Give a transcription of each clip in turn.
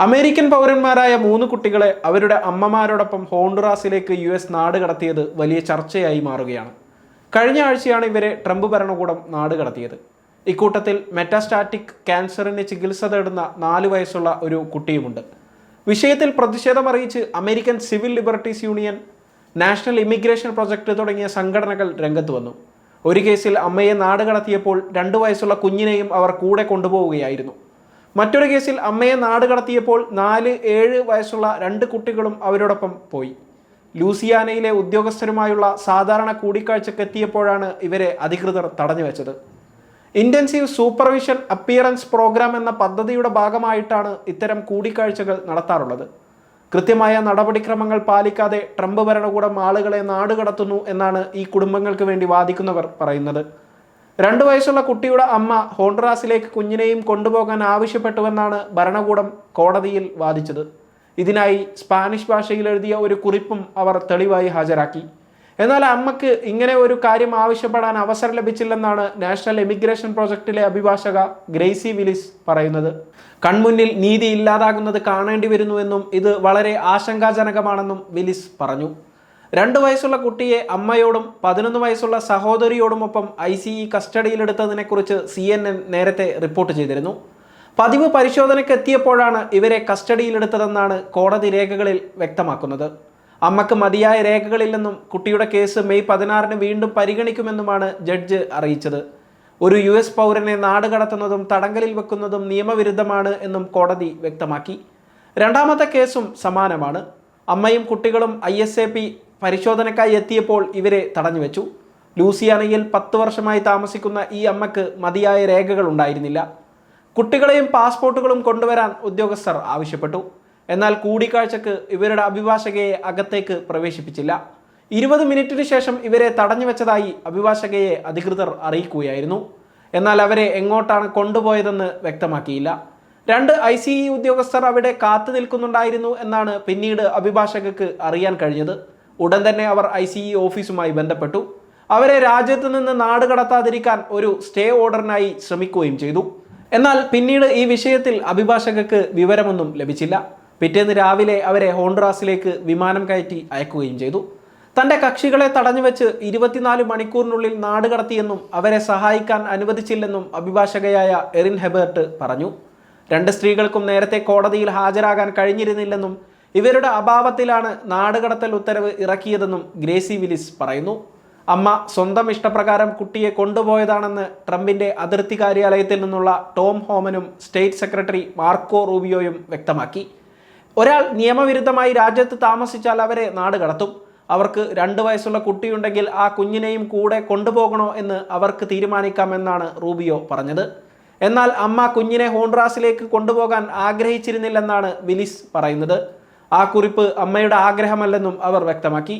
American പൗരന്മാരായ മൂന്ന് കുട്ടികളെ അവരുടെ അമ്മമാരോടൊപ്പം ഹോണ്ടുറാസിലേക്ക് യു എസ് നാട് കടത്തിയത് വലിയ ചർച്ചയായി മാറുകയാണ്. കഴിഞ്ഞ ആഴ്ചയാണ് ഇവരെ ട്രംപ് ഭരണകൂടം നാട് കടത്തിയത്. ഇക്കൂട്ടത്തിൽ മെറ്റാസ്റ്റാറ്റിക് ക്യാൻസറിന് ചികിത്സ തേടുന്ന നാല് വയസ്സുള്ള ഒരു കുട്ടിയുമുണ്ട്. വിഷയത്തിൽ പ്രതിഷേധമറിയിച്ച് American Civil Liberties Union National Immigration Project തുടങ്ങിയ സംഘടനകൾ രംഗത്ത് വന്നു. ഒരു കേസിൽ അമ്മയെ നാട് കടത്തിയപ്പോൾ രണ്ടു വയസ്സുള്ള കുഞ്ഞിനെയും അവർ കൂടെ കൊണ്ടുപോവുകയായിരുന്നു. മറ്റൊരു കേസിൽ അമ്മയെ നാട് കടത്തിയപ്പോൾ നാല് ഏഴ് വയസ്സുള്ള രണ്ട് കുട്ടികളും അവരോടൊപ്പം പോയി. ലൂസിയാനയിലെ ഉദ്യോഗസ്ഥരുമായുള്ള സാധാരണ കൂടിക്കാഴ്ചക്ക് എത്തിയപ്പോഴാണ് ഇവരെ അധികൃതർ തടഞ്ഞു വെച്ചത്. ഇന്റൻസീവ് സൂപ്പർവിഷൻ അപ്പിയറൻസ് പ്രോഗ്രാം എന്ന പദ്ധതിയുടെ ഭാഗമായിട്ടാണ് ഇത്തരം കൂടിക്കാഴ്ചകൾ നടത്താറുള്ളത്. കൃത്യമായ നടപടിക്രമങ്ങൾ പാലിക്കാതെ ട്രംപ് ഭരണകൂടം ആളുകളെ നാടുകടത്തുന്നു എന്നാണ് ഈ കുടുംബങ്ങൾക്ക് വേണ്ടി വാദിക്കുന്നവർ പറയുന്നത്. രണ്ടു വയസ്സുള്ള കുട്ടിയുടെ അമ്മ ഹോണ്ടറാസിലേക്ക് കുഞ്ഞിനെയും കൊണ്ടുപോകാൻ ആവശ്യപ്പെട്ടുവെന്നാണ് ഭരണകൂടം കോടതിയിൽ വാദിച്ചത്. ഇതിനായി സ്പാനിഷ് ഭാഷയിൽ എഴുതിയ ഒരു കുറിപ്പും അവർ തെളിവായി ഹാജരാക്കി. എന്നാൽ അമ്മയ്ക്ക് ഇങ്ങനെ ഒരു കാര്യം ആവശ്യപ്പെടാൻ അവസരം ലഭിച്ചില്ലെന്നാണ് നാഷണൽ എമിഗ്രേഷൻ പ്രോജക്റ്റിലെ അഭിഭാഷക ഗ്രേസി വിലിസ് പറയുന്നത്. കൺമുന്നിൽ നീതി ഇല്ലാതാകുന്നത് കാണേണ്ടി വരുന്നുവെന്നും ഇത് വളരെ ആശങ്കാജനകമാണെന്നും വിലിസ് പറഞ്ഞു. രണ്ട് വയസ്സുള്ള കുട്ടിയെ അമ്മയോടും പതിനൊന്ന് വയസ്സുള്ള സഹോദരിയോടുമൊപ്പം ഐ സി ഇ കസ്റ്റഡിയിലെടുത്തതിനെക്കുറിച്ച് സി എൻ എൻ നേരത്തെ റിപ്പോർട്ട് ചെയ്തിരുന്നു. പതിവ് പരിശോധനയ്ക്ക് എത്തിയപ്പോഴാണ് ഇവരെ കസ്റ്റഡിയിലെടുത്തതെന്നാണ് കോടതി രേഖകളിൽ വ്യക്തമാക്കുന്നത്. അമ്മയ്ക്ക് മതിയായ രേഖകളില്ലെന്നും കുട്ടിയുടെ കേസ് മെയ് പതിനാറിന് വീണ്ടും പരിഗണിക്കുമെന്നുമാണ് ജഡ്ജ് അറിയിച്ചത്. ഒരു യു എസ് പൗരനെ നാട് കടത്തുന്നതും തടങ്കലിൽ വെക്കുന്നതും നിയമവിരുദ്ധമാണ് എന്നും കോടതി വ്യക്തമാക്കി. രണ്ടാമത്തെ കേസും സമാനമാണ്. അമ്മയും കുട്ടികളും ഐ എസ് എ പി പരിശോധനയ്ക്കായി എത്തിയപ്പോൾ ഇവരെ തടഞ്ഞു വെച്ചു ലൂസിയാനയിൽ പത്ത് വർഷമായി താമസിക്കുന്ന ഈ അമ്മയ്ക്ക് മതിയായ രേഖകൾ ഉണ്ടായിരുന്നില്ല. കുട്ടികളെയും പാസ്പോർട്ടുകളും കൊണ്ടുവരാൻ ഉദ്യോഗസ്ഥർ ആവശ്യപ്പെട്ടു. എന്നാൽ കൂടിക്കാഴ്ചക്ക് ഇവരുടെ അഭിഭാഷകയെ അകത്തേക്ക് പ്രവേശിപ്പിച്ചില്ല. ഇരുപത് മിനിറ്റിന് ശേഷം ഇവരെ തടഞ്ഞു വെച്ചതായി അഭിഭാഷകയെ അധികൃതർ അറിയിക്കുകയായിരുന്നു. എന്നാൽ അവരെ എങ്ങോട്ടാണ് കൊണ്ടുപോയതെന്ന് വ്യക്തമാക്കിയില്ല. രണ്ട് ഐ സി ഉദ്യോഗസ്ഥർ അവിടെ കാത്തു നിൽക്കുന്നുണ്ടായിരുന്നു എന്നാണ് പിന്നീട് അഭിഭാഷകക്ക് അറിയാൻ കഴിഞ്ഞത്. ഉടൻ തന്നെ അവർ ഐ സി ഇ ഓഫീസുമായി ബന്ധപ്പെട്ടു. അവരെ രാജ്യത്ത് നിന്ന് നാട് കടത്താതിരിക്കാൻ ഒരു സ്റ്റേ ഓർഡറിനായി ശ്രമിക്കുകയും ചെയ്തു. എന്നാൽ പിന്നീട് ഈ വിഷയത്തിൽ അഭിഭാഷകർക്ക് വിവരമൊന്നും ലഭിച്ചില്ല. പിറ്റേന്ന് രാവിലെ അവരെ ഹോൺഡ്രാസിലേക്ക് വിമാനം കയറ്റി അയക്കുകയും ചെയ്തു. തന്റെ കക്ഷികളെ തടഞ്ഞുവെച്ച് ഇരുപത്തിനാല് മണിക്കൂറിനുള്ളിൽ നാട് കടത്തിയെന്നും അവരെ സഹായിക്കാൻ അനുവദിച്ചില്ലെന്നും അഭിഭാഷകയായ എറിൻ ഹെബേർട്ട് പറഞ്ഞു. രണ്ട് സ്ത്രീകൾക്കും നേരത്തെ കോടതിയിൽ ഹാജരാകാൻ കഴിഞ്ഞിരുന്നില്ലെന്നും ഇവരുടെ അഭാവത്തിലാണ് നാടുകടത്തൽ ഉത്തരവ് ഇറക്കിയതെന്നും ഗ്രേസി വിലിസ് പറയുന്നു. അമ്മ സ്വന്തം ഇഷ്ടപ്രകാരം കുട്ടിയെ കൊണ്ടുപോയതാണെന്ന് ട്രംപിന്റെ അതിർത്തി കാര്യാലയത്തിൽ നിന്നുള്ള ടോം ഹോമനും സ്റ്റേറ്റ് സെക്രട്ടറി മാർക്കോ റൂബിയോയും വ്യക്തമാക്കി. ഒരാൾ നിയമവിരുദ്ധമായി രാജ്യത്ത് താമസിച്ചാൽ അവരെ നാട് കടത്തും അവർക്ക് രണ്ട് വയസ്സുള്ള കുട്ടിയുണ്ടെങ്കിൽ ആ കുഞ്ഞിനെയും കൂടെ കൊണ്ടുപോകണോ എന്ന് അവർക്ക് തീരുമാനിക്കാമെന്നാണ് റൂബിയോ പറഞ്ഞത്. എന്നാൽ അമ്മ കുഞ്ഞിനെ ഹോൺറാസിലേക്ക് കൊണ്ടുപോകാൻ ആഗ്രഹിച്ചിരുന്നില്ലെന്നാണ് വിലിസ് പറയുന്നത്. ആ കുറിപ്പ് അമ്മയുടെ ആഗ്രഹമല്ലെന്നും അവർ വ്യക്തമാക്കി.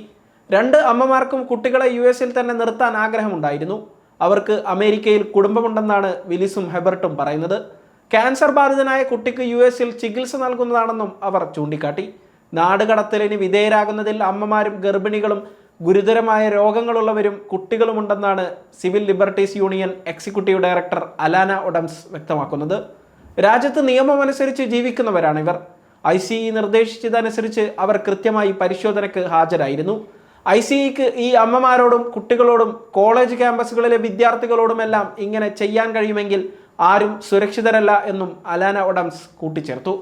രണ്ട് അമ്മമാർക്കും കുട്ടികളെ യു എസിൽ തന്നെ നിർത്താൻ ആഗ്രഹമുണ്ടായിരുന്നു. അവർക്ക് അമേരിക്കയിൽ കുടുംബമുണ്ടെന്നാണ് വിലിസും ഹെബർട്ടും പറയുന്നത്. ക്യാൻസർ ബാധിതനായ കുട്ടിക്ക് യു എസിൽ ചികിത്സ നൽകുന്നതാണെന്നും അവർ ചൂണ്ടിക്കാട്ടി. നാടുകടത്തലിന് വിധേയരാകുന്നതിൽ അമ്മമാരും ഗർഭിണികളും ഗുരുതരമായ രോഗങ്ങളുള്ളവരും കുട്ടികളുമുണ്ടെന്നാണ് civil liberties union executive director Alanah Odoms വ്യക്തമാക്കുന്നത്. രാജ്യത്ത് നിയമമനുസരിച്ച് ജീവിക്കുന്നവരാണ് ഇവർ ഐ സി ഇ നിർദ്ദേശിച്ചതനുസരിച്ച് അവർ കൃത്യമായി പരിശോധനയ്ക്ക് ഹാജരായിരുന്നു. ഐ സി ഇക്ക് ഈ അമ്മമാരോടും കുട്ടികളോടും കോളേജ് ക്യാമ്പസുകളിലെ വിദ്യാർത്ഥികളോടുമെല്ലാം ഇങ്ങനെ ചെയ്യാൻ കഴിയുമെങ്കിൽ ആരും സുരക്ഷിതരല്ല എന്നും അലാന ഒഡംസ് കൂട്ടിച്ചേർത്തു.